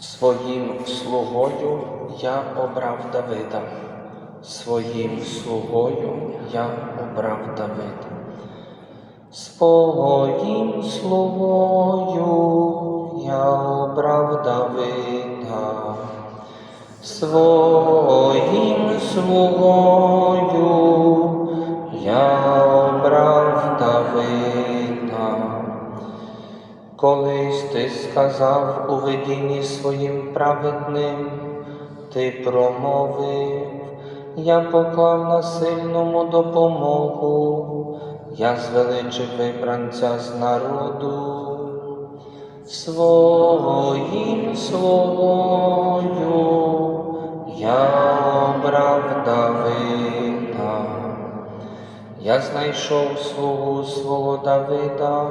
Своїм слугою я обрав Давида, своїм слугою я обрав Давида. Своїм слугою я обрав Давида, своїм слугою я обрав Давида. Колись ти сказав у видінні своїм праведним, ти промовив, я поклав на сильному допомогу, я звеличив вибранця з народу, своїм словою я обрав Давида. Я знайшов слугу свого Давида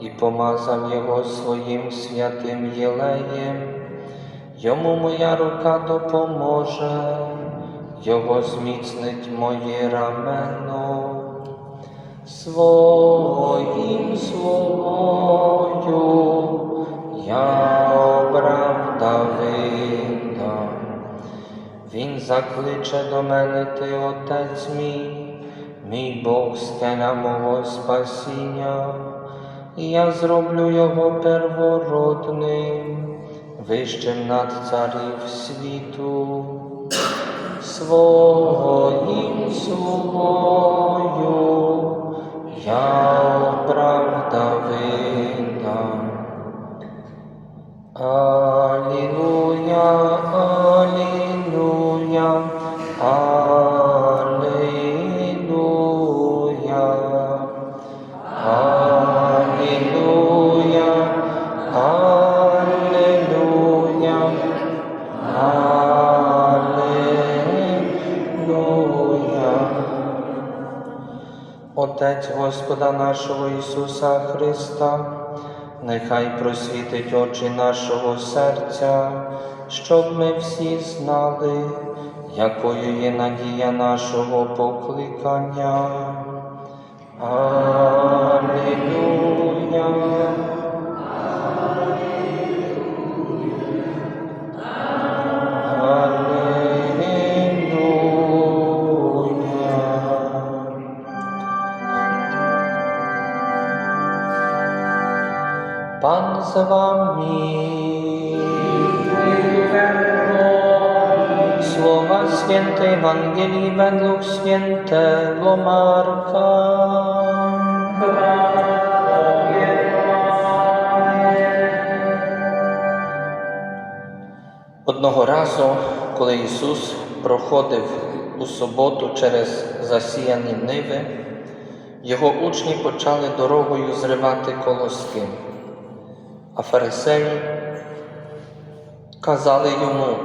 і помазав його своїм святим єлеєм. Йому моя рука допоможе, його зміцнить моє рамено. Своїм словою я обрав Давида. Він закличе до мене ти, Отець мій, мій Бог скеля мого спасіння, і я зроблю його первородним, вищим над царів світу, своїм слугою я обрав Давида. Алілуя, алілуя, алілуя, Отець Господа нашого Ісуса Христа, нехай просвітить очі нашого серця, щоб ми всі знали, якою є надія нашого покликання. Алілуя. Пан з вами. Słowa świętej Ewangelii według świętego Marka. Одного разу, коли Ісус проходив у суботу через засіяні ниви, його учні почали дорогою зривати колоски, а фарисеї казали йому,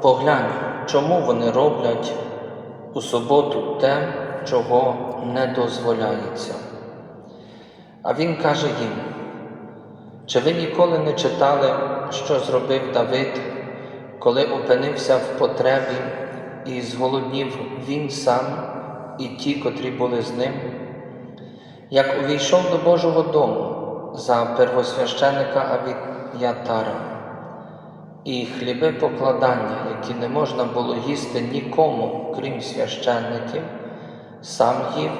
поглянь, чому вони роблять у суботу те, чого не дозволяється. А він каже їм, чи ви ніколи не читали, що зробив Давид, коли опинився в потребі і зголоднів він сам і ті, котрі були з ним? Як увійшов до Божого дому за первосвященика Авіятара, і хліби покладання, які не можна було їсти нікому, крім священників, сам їв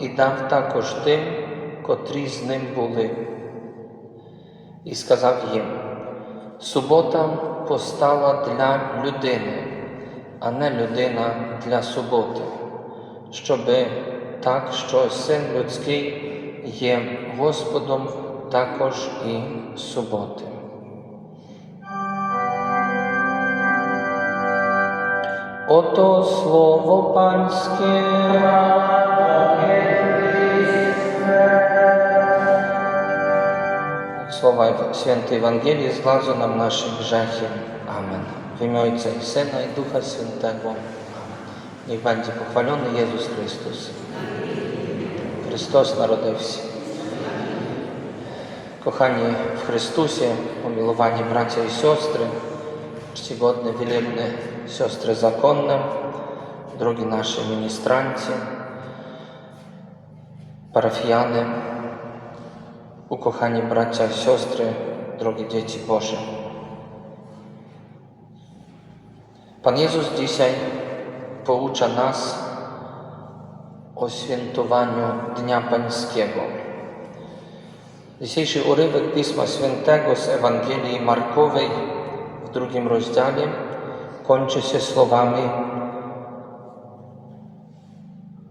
і дав також тим, котрі з ним були. І сказав їм: субота постала для людини, а не людина для суботи, щоби так, що син людський є Господом також і суботи. Ото слово панське. Слова Святої Євангелії злазу нам наших грехів. Амен. В ім'я Отця і Сина і Духа Святого. Амен. Нехай буде похвалений Ісус Христос. Христос народився. Kochani w Chrystusie, umilowani bracia i siostry, czcigodne, wielebne siostry zakonne, drogi nasi ministranci, parafiany, ukochani bracia i siostry, drogie dzieci Boże. Pan Jezus dzisiaj poucza nas o świętowaniu Dnia Pańskiego. Dzisiejszy urywek Pisma Świętego z Ewangelii Markowej w drugim rozdziale kończy się słowami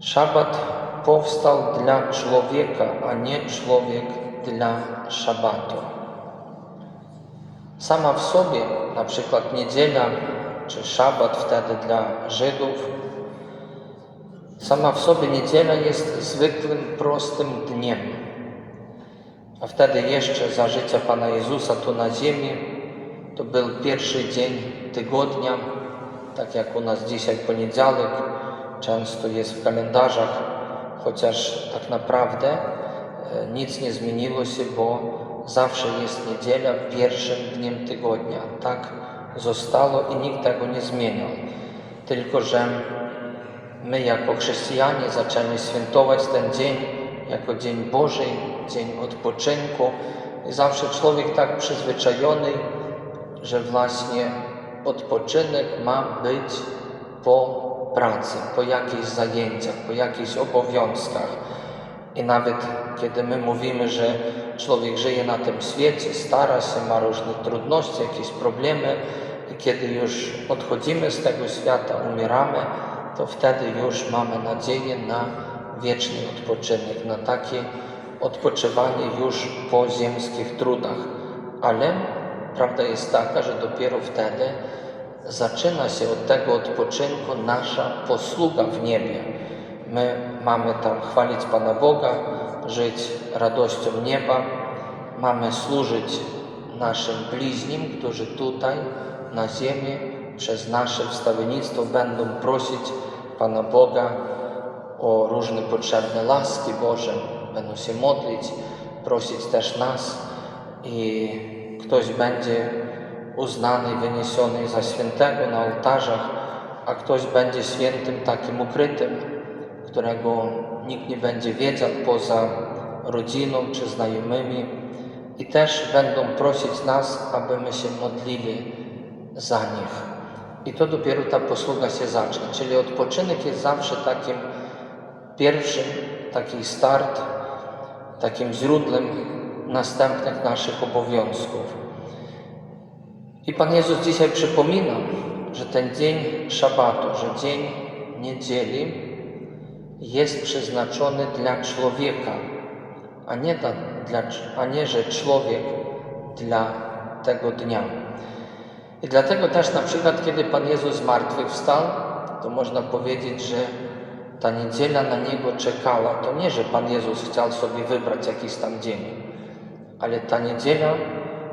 Szabat powstał dla człowieka, a nie człowiek dla szabatu. Sama w sobie, na przykład niedziela czy szabat wtedy dla Żydów, sama w sobie niedziela jest zwykłym, prostym dniem. A wtedy jeszcze za życia Pana Jezusa tu na ziemi to był pierwszy dzień tygodnia, tak jak u nas dzisiaj poniedziałek, często jest w kalendarzach, chociaż tak naprawdę e, nic nie zmieniło się, bo zawsze jest niedziela pierwszym dniem tygodnia. Tak zostało i nikt tego nie zmieniał. Tylko, że my jako chrześcijanie zaczęli świętować ten dzień jako Dzień Boży, dzień odpoczynku. Zawsze człowiek tak przyzwyczajony, że właśnie odpoczynek ma być po pracy, po jakichś zajęciach, po jakichś obowiązkach. I nawet kiedy my mówimy, że człowiek żyje na tym świecie, stara się, ma różne trudności, jakieś problemy, i kiedy już odchodzimy z tego świata, umieramy, to wtedy już mamy nadzieję na wieczny odpoczynek, na takie odpoczywanie już po ziemskich trudach. Ale prawda jest taka, że dopiero wtedy zaczyna się od tego odpoczynku nasza posługa w niebie. My mamy tam chwalić Pana Boga, żyć radością nieba, mamy służyć naszym bliźnim, którzy tutaj na ziemi przez nasze wstawiennictwo będą prosić Pana Boga o różne potrzebne laski Boże, będą się modlić, prosić też nas i ktoś będzie uznany wyniesiony za świętego na ołtarzach, a ktoś będzie świętym takim ukrytym, którego nikt nie będzie wiedział poza rodziną czy znajomymi i też będą prosić nas, aby my się modlili za nich. I to dopiero ta posługa się zacznie. Czyli odpoczynek jest zawsze takim pierwszym, taki start, takim źródłem następnych naszych obowiązków. I Pan Jezus dzisiaj przypomina, że ten dzień szabatu, że dzień niedzieli jest przeznaczony dla człowieka, a nie, dla, a nie że człowiek dla tego dnia. I dlatego też na przykład, kiedy Pan Jezus zmartwychwstał, to można powiedzieć, że ta niedziela na Niego czekała. To nie, że Pan Jezus chciał sobie wybrać jakiś tam dzień, ale ta niedziela,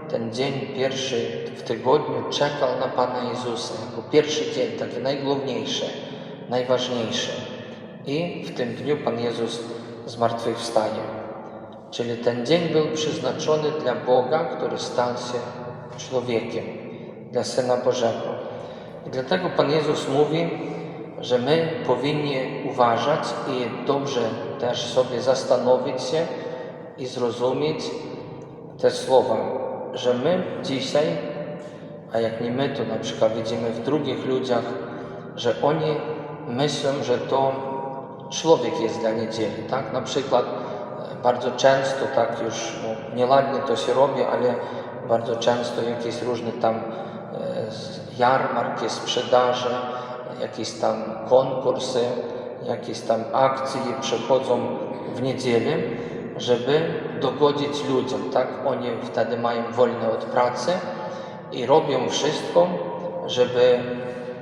ten dzień pierwszy w tygodniu czekał na Pana Jezusa jako pierwszy dzień, taki najgłówniejszy, najważniejszy. I w tym dniu Pan Jezus zmartwychwstaje. Czyli ten dzień był przeznaczony dla Boga, który stał się człowiekiem dla Syna Bożego. I dlatego Pan Jezus mówi, że my powinni uważać i dobrze też sobie zastanowić się i zrozumieć te słowa, że my dzisiaj, a jak nie my, to na przykład widzimy w drugich ludziach, że oni myślą, że to człowiek jest dla niedzieli, tak? Na przykład e, bardzo często, tak już no, nieladnie to się robi, ale bardzo często jakieś różne tam jarmarki, sprzedaże, jakieś tam konkursy, jakieś tam akcje przechodzą w niedzielę, żeby dogodzić ludziom, tak? Oni wtedy mają wolne od pracy i robią wszystko, żeby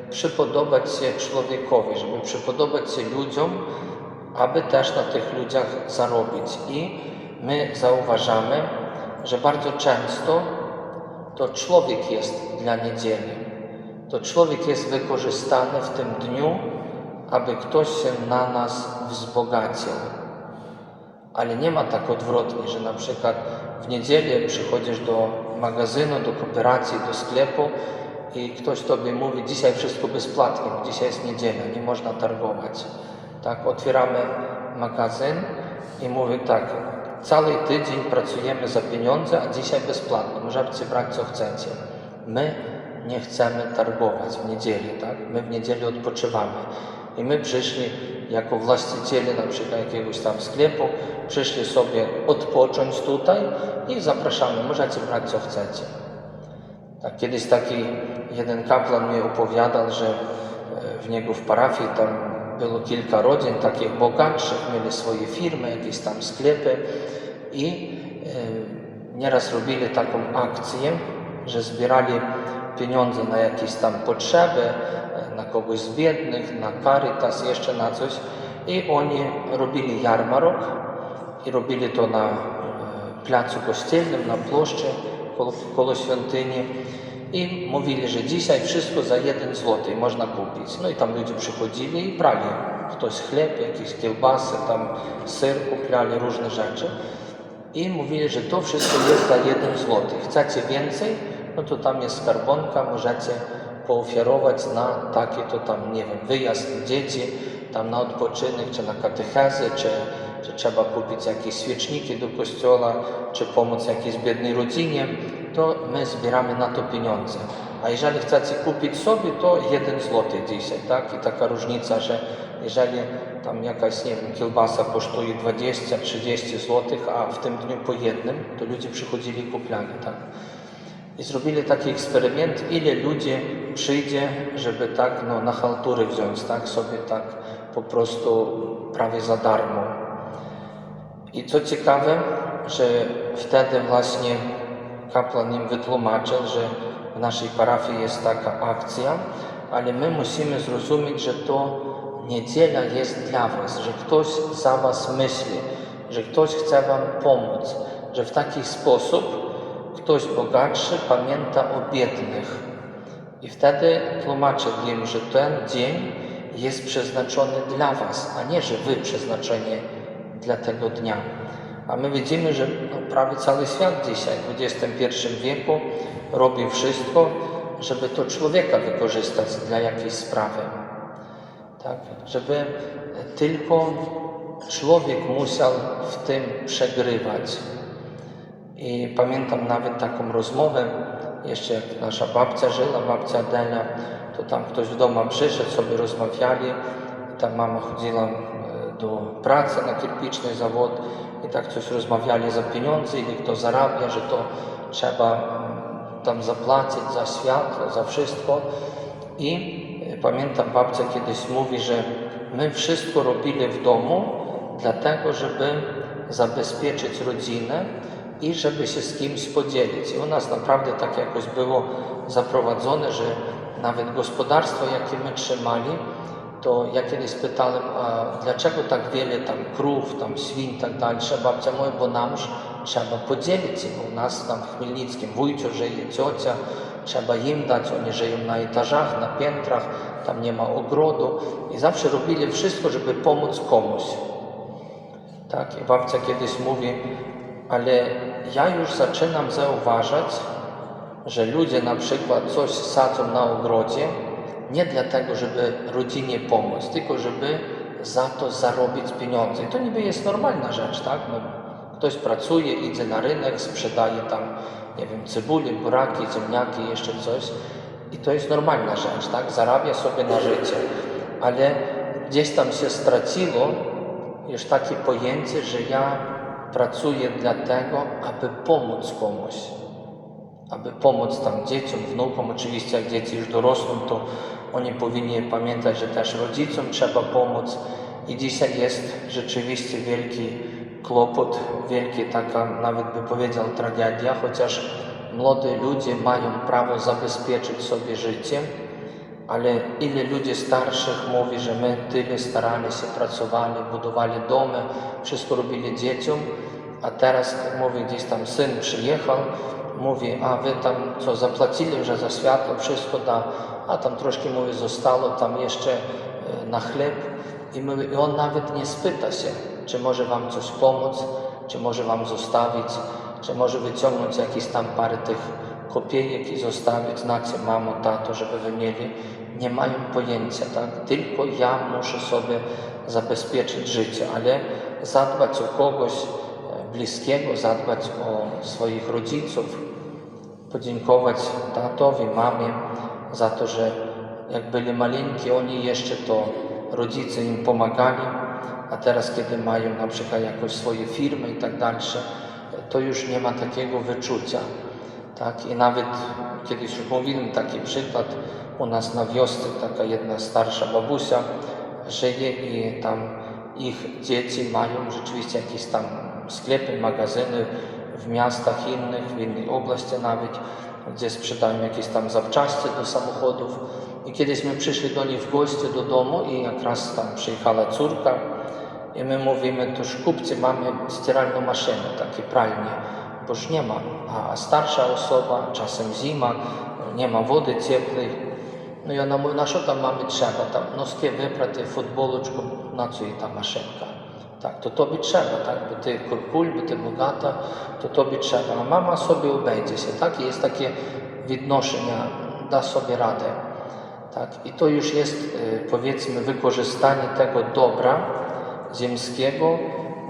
przypodobać się człowiekowi, żeby przypodobać się ludziom, aby też na tych ludziach zarobić. I my zauważamy, że bardzo często to człowiek jest dla niedzieli. To człowiek jest wykorzystany w tym dniu, aby ktoś się na nas wzbogacił. Ale nie ma tak odwrotnie, że na przykład w niedzielę przychodzisz do magazynu, do kooperacji, do sklepu i ktoś tobie mówi, dzisiaj wszystko bezpłatnie, bo dzisiaj jest niedziela, nie można targować. Tak, otwieramy magazyn i mówi tak, cały tydzień pracujemy za pieniądze, a dzisiaj bezpłatnie, możecie brać co chcecie. My nie chcemy targować w niedzielę, tak? My w niedzielę odpoczywamy. I my przyszli jako właściciele na przykład jakiegoś tam sklepu, przyszli sobie odpocząć tutaj i zapraszamy, możecie brać co chcecie. Tak, kiedyś taki jeden kaplan mi opowiadał, że e, w niego w parafii tam było kilka rodzin takich bogatszych, mieli swoje firmy, jakieś tam sklepy i e, nieraz robili taką akcję, że zbierali pieniądze na jakieś tam potrzeby, na kogoś z biednych, na Caritas, jeszcze na coś i oni robili jarmarok i robili to na e, placu kościelnym, na płoszczy koło, koło świątyni i mówili, że dzisiaj wszystko za jeden złoty można kupić. No i tam ludzie przychodzili i brali. Ktoś chleb, jakieś kiełbasy, tam ser kupiali, różne rzeczy. I mówili, że to wszystko jest za jeden złoty. Chcecie więcej? No to tam jest skarbonka, możecie poofiarować na taki to tam, nie wiem, wyjazd dzieci, tam na odpoczynek, czy na katechezę, czy, czy trzeba kupić jakieś świeczniki do kościoła, czy pomóc jakiejś biednej rodzinie, to my zbieramy na to pieniądze. A jeżeli chcecie kupić sobie, to jeden złoty dzisiaj, tak? I taka różnica, że jeżeli tam jakaś, nie wiem, kiełbasa kosztuje 20-30 złotych, a w tym dniu po jednym, to ludzie przychodzili i kupiali, tak? I zrobili taki eksperyment, ile ludzi przyjdzie, żeby tak no, na haltury wziąć, tak sobie tak po prostu prawie za darmo. I co ciekawe, że wtedy właśnie kaplan im wytłumaczył, że w naszej parafii jest taka akcja, ale my musimy zrozumieć, że to niedziela jest dla Was, że ktoś za Was myśli, że ktoś chce Wam pomóc, że w taki sposób ktoś bogatszy pamięta o biednych. I wtedy tłumaczę im, że ten dzień jest przeznaczony dla Was, a nie, że Wy przeznaczeni dla tego dnia. A my widzimy, że no, prawie cały świat dzisiaj, w XXI wieku, robi wszystko, żeby to człowieka wykorzystać dla jakiejś sprawy. Tak? Żeby tylko człowiek musiał w tym przegrywać. I pamiętam nawet taką rozmowę, jeszcze jak nasza babcia żyła, babcia Delia, to tam ktoś w domu przyszedł, sobie rozmawiali. Ta mama chodziła e, do pracy na kierpiczny zawód i tak coś rozmawiali za pieniądze, ile kto zarabia, że to trzeba mm, tam zapłacić za światło, za wszystko. I e, pamiętam babcia kiedyś mówi, że my wszystko robili w domu dlatego, żeby zabezpieczyć rodzinę i żeby się z kimś podzielić. I u nas naprawdę tak jakoś było zaprowadzone, że nawet gospodarstwo, jakie my trzymali, to ja kiedyś pytałem, a dlaczego tak wiele tam krów, tam świń i tak dalej, babcia mówi, bo nam już trzeba podzielić, bo u nas tam w Chmielnickim wujcio żyje, ciocia, trzeba im dać, oni żyją na etażach, na piętrach, tam nie ma ogrodu i zawsze robili wszystko, żeby pomóc komuś. Tak, i babcia kiedyś mówi, ale ja już zaczynam zauważać, że ludzie na przykład coś sadzą na ogrodzie nie dlatego, żeby rodzinie pomóc, tylko żeby za to zarobić pieniądze. I to niby jest normalna rzecz, tak? No, ktoś pracuje, idzie na rynek, sprzedaje tam, nie wiem, cebulę, buraki, ziemniaki, jeszcze coś. I to jest normalna rzecz, tak? Zarabia sobie na życie. Ale gdzieś tam się straciło już takie pojęcie, że ja pracuję dlatego, aby pomóc komuś. Aby pomóc tam dzieciom, wnukom. Oczywiście jak dzieci już dorosną, to oni powinni pamiętać, że też rodzicom trzeba pomóc. I dzisiaj jest rzeczywiście wielki kłopot, wielki taka, nawet by powiedział, tragedia, chociaż młodzi ludzie mają prawo zabezpieczyć sobie życie, ale ile ludzi starszych mówi, że my tyle starali się, pracowali, budowali domy, wszystko robili dzieciom, a teraz mówi, gdzieś tam syn przyjechał, mówi, a wy tam co, zapłacili już za światło, wszystko da, a tam troszkę, mówi, zostało tam jeszcze e, na chleb. I, mówi, i on nawet nie spyta się, czy może wam coś pomóc, czy może wam zostawić, czy może wyciągnąć jakieś tam parę tych kopiejek i zostawić, znacie mamo, tato, żeby wy mieli. Nie mają pojęcia, tak? Tylko ja muszę sobie zabezpieczyć życie, ale zadbać o kogoś e, bliskiego, zadbać o swoich rodziców, podziękować tatowi, mamie za to, że jak byli maleńki, oni jeszcze to rodzice im pomagali, a teraz, kiedy mają na przykład jakoś swoje firmy i tak dalsze, to już nie ma takiego wyczucia. Tak? I nawet kiedyś już mówiłem taki przykład, u nas na wiosce taka jedna starsza babusia żyje i tam ich dzieci mają rzeczywiście jakieś tam sklepy, magazyny w miastach innych, w innej oblasti nawet, gdzie sprzedają jakieś tam zapczasty do samochodów. I kiedyś my przyszli do nich w goście do domu i jak raz tam przyjechała córka i my mówimy, to już kupcie, mamy stиральną maszynę, takie pralnie, już nie ma, a starsza osoba, czasem zima, nie ma wody cieplej. No i ona mówi, na co tam mamy trzeba? Tam noskie wypraty, futboluczku, na co jej ta maszynka? Tak, to tobie trzeba, tak, bo ty kurkul, bo ty bogata, to tobie trzeba. A mama sobie obejdzie się, tak? I jest takie odnoszenia, da sobie radę. Tak? I to już jest, y, powiedzmy, wykorzystanie tego dobra ziemskiego,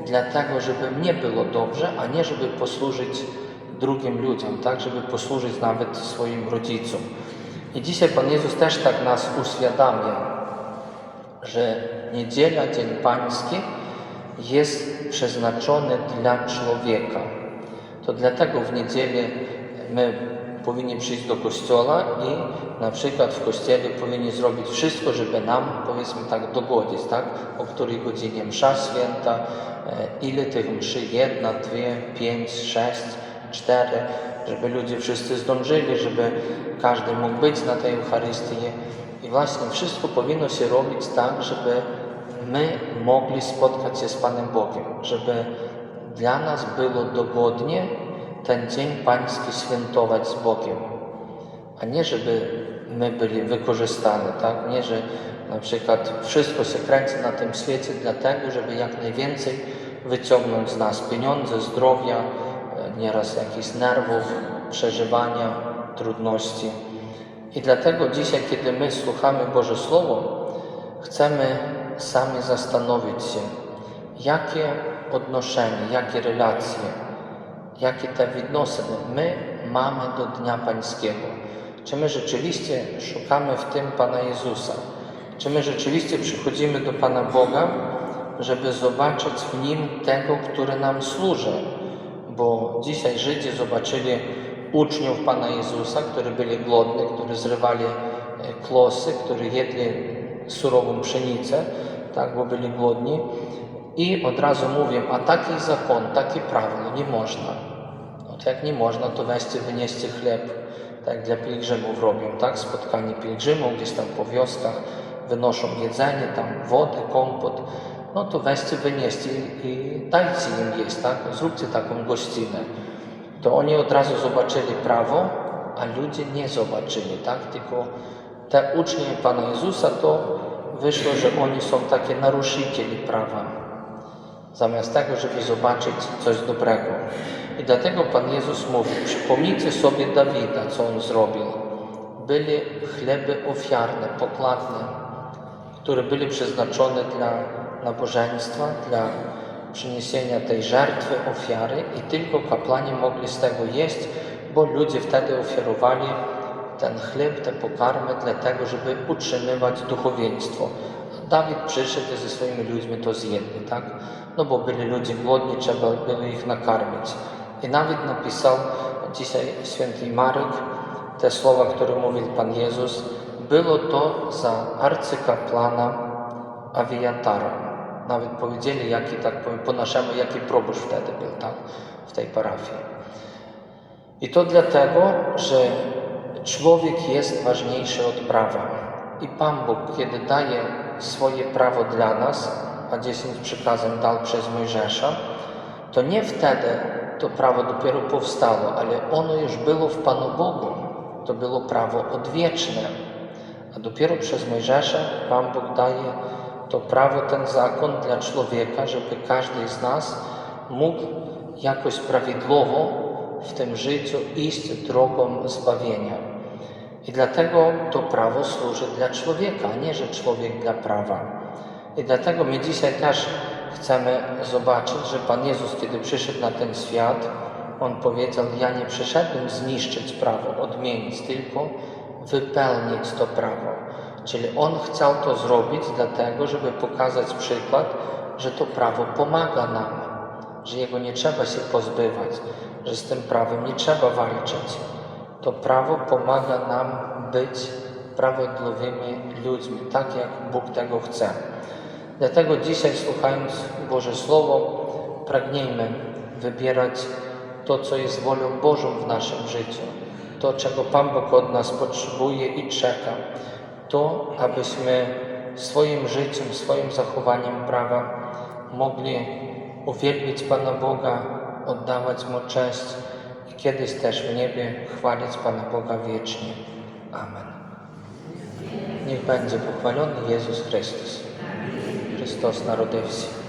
dlatego, żeby mnie było dobrze, a nie żeby posłużyć drugim ludziom, tak? żeby posłużyć nawet swoim rodzicom. I dzisiaj Pan Jezus też tak nas uświadamia, że niedziela, Dzień Pański jest przeznaczony dla człowieka. To dlatego w niedzielę my powinni przyjść do kościoła i na przykład w kościele powinni zrobić wszystko, żeby nam, powiedzmy tak, dogodzić, tak? O której godzinie msza święta, e, ile tych mszy, jedna, dwie, pięć, sześć, cztery, żeby ludzie wszyscy zdążyli, żeby każdy mógł być na tej Eucharystii. I właśnie wszystko powinno się robić tak, żeby my mogli spotkać się z Panem Bogiem, żeby dla nas było dogodnie ten Dzień Pański świętować z Bogiem, a nie żeby my byli wykorzystani, tak? Nie, że na przykład wszystko się kręci na tym świecie dlatego, żeby jak najwięcej wyciągnąć z nas pieniądze, zdrowia, e, nieraz jakichś nerwów, przeżywania, trudności. I dlatego dzisiaj, kiedy my słuchamy Boże Słowo, chcemy sami zastanowić się, jakie odnoszenie, jakie relacje, jakie te widnosyny my mamy do Dnia Pańskiego. Czy my rzeczywiście szukamy w tym Pana Jezusa? Czy my rzeczywiście przychodzimy do Pana Boga, żeby zobaczyć w Nim tego, który nam służy? Bo dzisiaj Żydzi zobaczyli uczniów Pana Jezusa, którzy byli głodni, którzy zrywali e, klosy, którzy jedli surową pszenicę, tak, bo byli głodni. I od razu mówią, a taki zakon, takie prawo nie można. To jak nie można, to weźcie, wynieście chleb, tak dla pielgrzymów robią, tak? Spotkanie pielgrzymów gdzieś tam po wioskach, wynoszą jedzenie, tam wodę, kompot, no to weźcie, wynieście i dajcie im jeść, tak? Zróbcie taką gościnę. To oni od razu zobaczyli prawo, a ludzie nie zobaczyli, tak? Tylko te ucznie Pana Jezusa to wyszło, że oni są takie naruszycieli prawa zamiast tego, żeby zobaczyć coś dobrego. I dlatego Pan Jezus mówi, przypomnijcie sobie Dawida, co on zrobił. Byli chleby ofiarne, pokładne, które byli przeznaczone dla nabożeństwa, dla przyniesienia tej żertwy, ofiary i tylko kapłani mogli z tego jeść, bo ludzie wtedy ofiarowali ten chleb, te pokarmy dlatego, żeby utrzymywać duchowieństwo. Dawid przyszedł ze swoimi ludźmi to zjedli, tak? No bo byli ludzie głodni, trzeba było ich nakarmić. I nawet napisał dzisiaj święty Marek te słowa, które mówił Pan Jezus. Było to za arcykapłana Awiatara. Nawet powiedzieli, jaki, tak powiem, po naszemu, jaki proboszcz wtedy był, tak? W tej parafii. I to dlatego, że człowiek jest ważniejszy od prawa. I Pan Bóg, kiedy daje swoje prawo dla nas, a dziesięć przykazań dał przez Mojżesza, to nie wtedy to prawo dopiero powstało, ale ono już było w Panu Bogu. To było prawo odwieczne. A dopiero przez Mojżesza Pan Bóg daje to prawo, ten zakon dla człowieka, żeby każdy z nas mógł jakoś prawidłowo w tym życiu iść drogą zbawienia. I dlatego to prawo służy dla człowieka, a nie że człowiek dla prawa. I dlatego my dzisiaj też chcemy zobaczyć, że Pan Jezus, kiedy przyszedł na ten świat, On powiedział, ja nie przyszedłem zniszczyć prawo, odmienić, tylko wypełnić to prawo. Czyli On chciał to zrobić dlatego, żeby pokazać przykład, że to prawo pomaga nam, że jego nie trzeba się pozbywać, że z tym prawem nie trzeba walczyć. To prawo pomaga nam być sprawiedliwymi ludźmi, tak jak Bóg tego chce. Dlatego dzisiaj, słuchając Boże Słowo, pragniemy wybierać to, co jest wolą Bożą w naszym życiu, to, czego Pan Bóg od nas potrzebuje i czeka, to, abyśmy swoim życiem, swoim zachowaniem prawa mogli uwielbić Pana Boga, oddawać Mu cześć i kiedyś też w niebie chwalić Pana Boga wiecznie. Amen. Niech będzie pochwalony Jezus Chrystus. Христос народився.